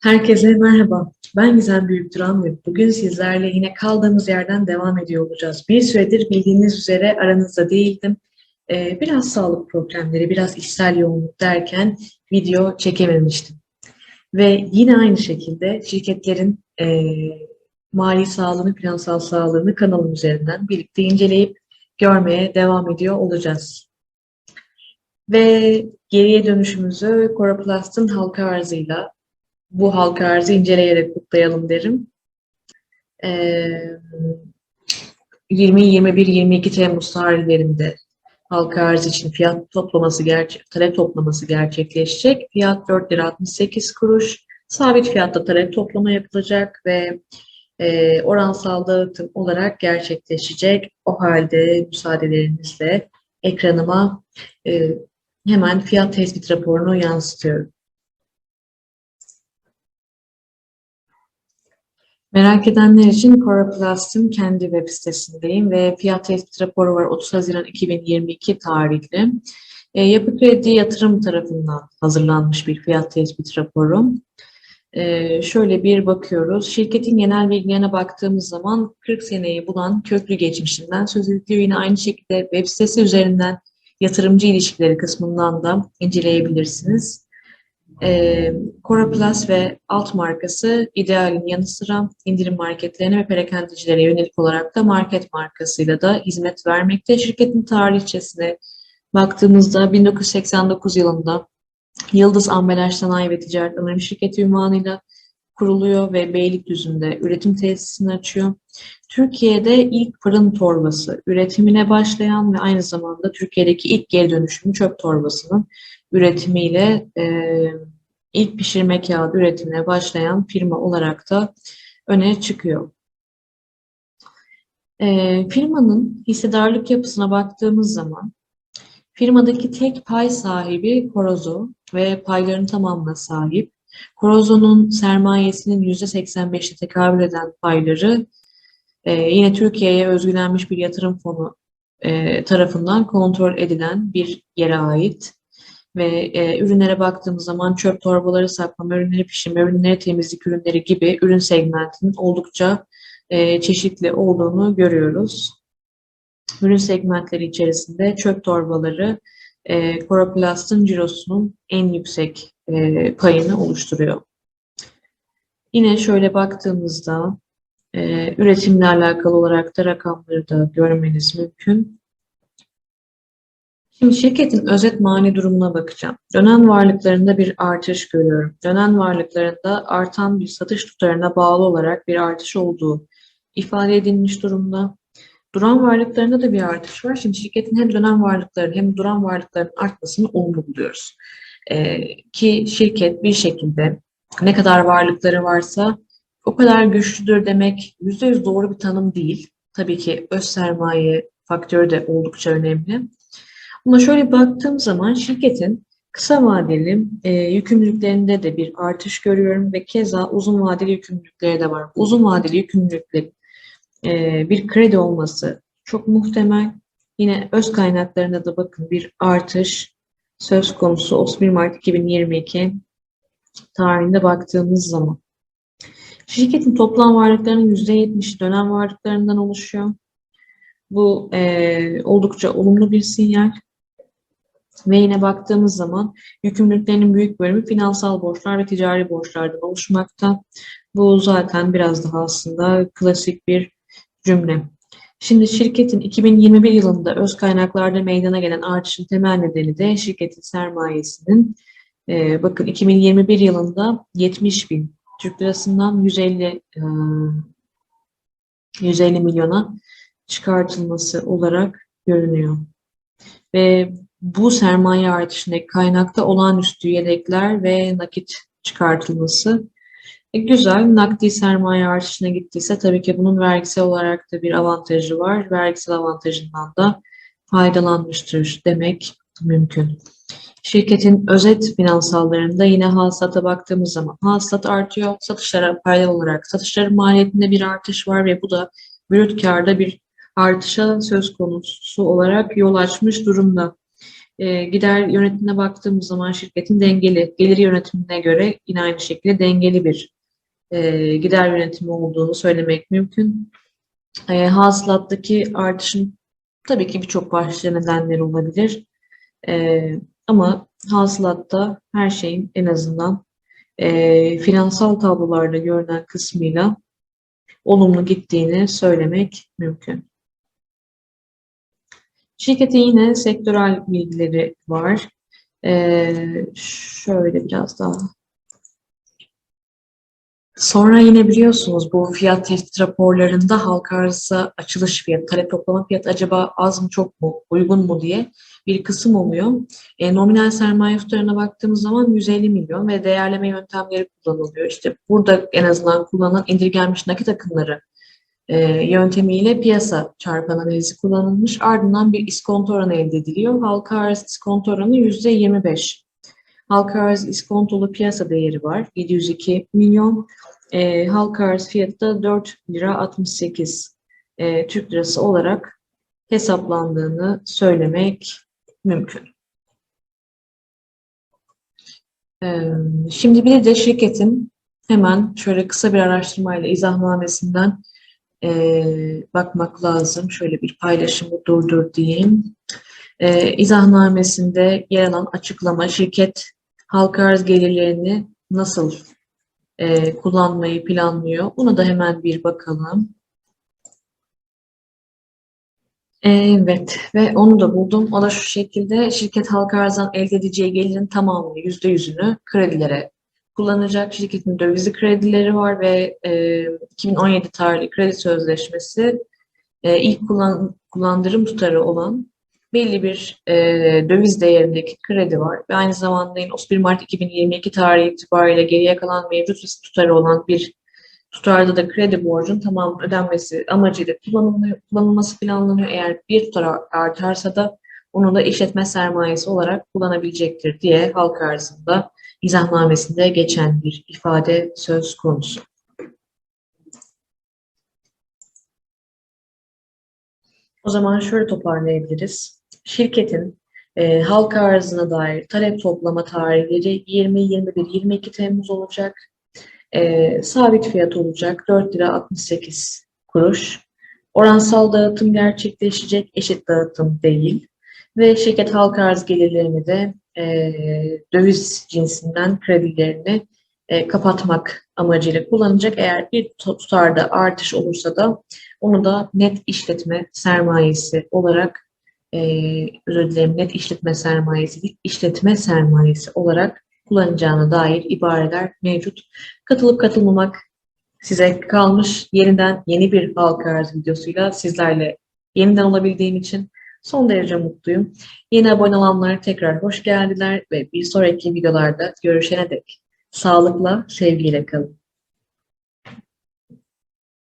Herkese merhaba. Ben Gizem Büyükduran ve bugün sizlerle yine kaldığımız yerden devam ediyor olacağız. Bir süredir bildiğiniz üzere aranızda değildim. Ee, biraz sağlık problemleri, biraz işsel yoğunluk derken video çekememiştim. Ve yine aynı şekilde şirketlerin e, mali sağlığını, finansal sağlığını kanalım üzerinden birlikte inceleyip görmeye devam ediyor olacağız. Ve geriye dönüşümüzü Coroplast'ın halka arzıyla bu halka arzı inceleyerek kutlayalım derim. Ee, 20-21-22 Temmuz tarihlerinde halka arz için fiyat toplaması talep toplaması gerçekleşecek. Fiyat 4 lira 68 kuruş. Sabit fiyatta talep toplama yapılacak ve e, oransal dağıtım olarak gerçekleşecek. O halde müsaadelerinizle ekranıma e, hemen fiyat tespit raporunu yansıtıyorum. Merak edenler için Coroplast'ın kendi web sitesindeyim ve fiyat tespit raporu var 30 Haziran 2022 tarihli. E, Yapı Kredi Yatırım tarafından hazırlanmış bir fiyat tespit raporu. E, şöyle bir bakıyoruz. Şirketin genel bilgilerine baktığımız zaman 40 seneyi bulan köklü geçmişinden söz ediliyor. Yine aynı şekilde web sitesi üzerinden yatırımcı ilişkileri kısmından da inceleyebilirsiniz. E, Cora Plus ve alt markası İdeal'in yanı sıra indirim marketlerine ve perakendecilere yönelik olarak da market markasıyla da hizmet vermekte. Şirketin tarihçesine baktığımızda 1989 yılında Yıldız Ambalaj Sanayi ve Ticaret Anonim Şirketi ünvanıyla kuruluyor ve Beylikdüzü'nde üretim tesisini açıyor. Türkiye'de ilk fırın torbası üretimine başlayan ve aynı zamanda Türkiye'deki ilk geri dönüşümlü çöp torbasının üretimiyle e, ilk pişirme kağıdı üretimine başlayan firma olarak da öne çıkıyor. E, firmanın hissedarlık yapısına baktığımız zaman firmadaki tek pay sahibi Korozo ve payların tamamına sahip. Korozo'nun sermayesinin %85'e tekabül eden payları e, yine Türkiye'ye özgülenmiş bir yatırım fonu e, tarafından kontrol edilen bir yere ait ve e, ürünlere baktığımız zaman çöp torbaları, saklama ürünleri, pişirme ürünleri, temizlik ürünleri gibi ürün segmentinin oldukça e, çeşitli olduğunu görüyoruz. Ürün segmentleri içerisinde çöp torbaları e, Coroplast'ın cirosunun en yüksek e, payını oluşturuyor. Yine şöyle baktığımızda e, üretimle alakalı olarak da rakamları da görmeniz mümkün. Şimdi şirketin özet mali durumuna bakacağım. Dönen varlıklarında bir artış görüyorum. Dönen varlıklarında artan bir satış tutarına bağlı olarak bir artış olduğu ifade edilmiş durumda. Duran varlıklarında da bir artış var. Şimdi şirketin hem dönen varlıkların hem duran varlıkların artmasını olumlu buluyoruz. Ee, ki şirket bir şekilde ne kadar varlıkları varsa o kadar güçlüdür demek %100 doğru bir tanım değil. Tabii ki öz sermaye faktörü de oldukça önemli. Ama şöyle baktığım zaman şirketin kısa vadeli e, yükümlülüklerinde de bir artış görüyorum ve keza uzun vadeli yükümlülükleri de var. Uzun vadeli yükümlülükler e, bir kredi olması çok muhtemel. Yine öz kaynaklarına da bakın bir artış söz konusu 31 Mart 2022 tarihinde baktığımız zaman. Şirketin toplam varlıklarının %70 dönem varlıklarından oluşuyor. Bu e, oldukça olumlu bir sinyal. Ve yine baktığımız zaman yükümlülüklerinin büyük bölümü finansal borçlar ve ticari borçlardan oluşmakta. Bu zaten biraz daha aslında klasik bir cümle. Şimdi şirketin 2021 yılında öz kaynaklarda meydana gelen artışın temel nedeni de şirketin sermayesinin e, bakın 2021 yılında 70 bin Türk lirasından 150 e, 150 milyona çıkartılması olarak görünüyor. Ve bu sermaye artışındaki kaynakta olağanüstü yedekler ve nakit çıkartılması e, güzel. Nakdi sermaye artışına gittiyse tabii ki bunun vergisel olarak da bir avantajı var. Vergisel avantajından da faydalanmıştır demek mümkün. Şirketin özet finansallarında yine hasılata baktığımız zaman hasılat artıyor. Satışlara paralel olarak satışların maliyetinde bir artış var ve bu da brüt karda bir artışa söz konusu olarak yol açmış durumda. E, gider yönetimine baktığımız zaman şirketin dengeli, gelir yönetimine göre yine aynı şekilde dengeli bir e, gider yönetimi olduğunu söylemek mümkün. E, hasılattaki artışın tabii ki birçok başlıca nedenleri olabilir. E, ama hasılatta her şeyin en azından e, finansal tablolarda görünen kısmıyla olumlu gittiğini söylemek mümkün. Şirketin yine sektörel bilgileri var. Ee, şöyle biraz daha. Sonra yine biliyorsunuz bu fiyat tespit raporlarında halka arası açılış fiyatı, talep toplama fiyatı acaba az mı çok mu, uygun mu diye bir kısım oluyor. E, nominal sermaye tutarına baktığımız zaman 150 milyon ve değerleme yöntemleri kullanılıyor. İşte burada en azından kullanılan indirgenmiş nakit akımları yöntemiyle piyasa çarpan analizi kullanılmış. Ardından bir iskonto oranı elde ediliyor. Halka arz iskonto oranı %25. Halka arz iskontolu piyasa değeri var. 702 milyon. E, halka arz fiyatı da 4 lira 68 e, Türk lirası olarak hesaplandığını söylemek mümkün. E, şimdi bir de şirketin hemen şöyle kısa bir araştırmayla izahnamesinden e, bakmak lazım. Şöyle bir paylaşımı durdur diyeyim. E, izahnamesinde yer alan açıklama şirket halka arz gelirlerini nasıl e, kullanmayı planlıyor? Bunu da hemen bir bakalım. Evet ve onu da buldum. O da şu şekilde şirket halka arzdan elde edeceği gelirin tamamını, yüzde yüzünü kredilere kullanacak. Şirketin dövizli kredileri var ve e, 2017 tarihli kredi sözleşmesi e, ilk kullan, kullandırım tutarı olan belli bir e, döviz değerindeki kredi var. Ve aynı zamanda yine 31 Mart 2022 tarihi itibariyle geriye kalan mevcut risk tutarı olan bir tutarda da kredi borcun tamam ödenmesi amacıyla kullanılması planlanıyor. Eğer bir tutar artarsa da onu da işletme sermayesi olarak kullanabilecektir diye halk arzında izahnamesinde geçen bir ifade söz konusu. O zaman şöyle toparlayabiliriz. Şirketin e, halka arzına dair talep toplama tarihleri 20, 21, 22 Temmuz olacak. E, sabit fiyat olacak 4 lira 68 kuruş. Oransal dağıtım gerçekleşecek, eşit dağıtım değil. Ve şirket halka arz gelirlerini de e, döviz cinsinden kredilerini e, kapatmak amacıyla kullanacak. Eğer bir tutarda artış olursa da onu da net işletme sermayesi olarak e, özür dilerim net işletme sermayesi değil, işletme sermayesi olarak kullanacağına dair ibareler mevcut. Katılıp katılmamak size kalmış. Yeniden yeni bir halka arz videosuyla sizlerle yeniden olabildiğim için Son derece mutluyum. Yeni abone olanlar tekrar hoş geldiler ve bir sonraki videolarda görüşene dek sağlıkla, sevgiyle kalın.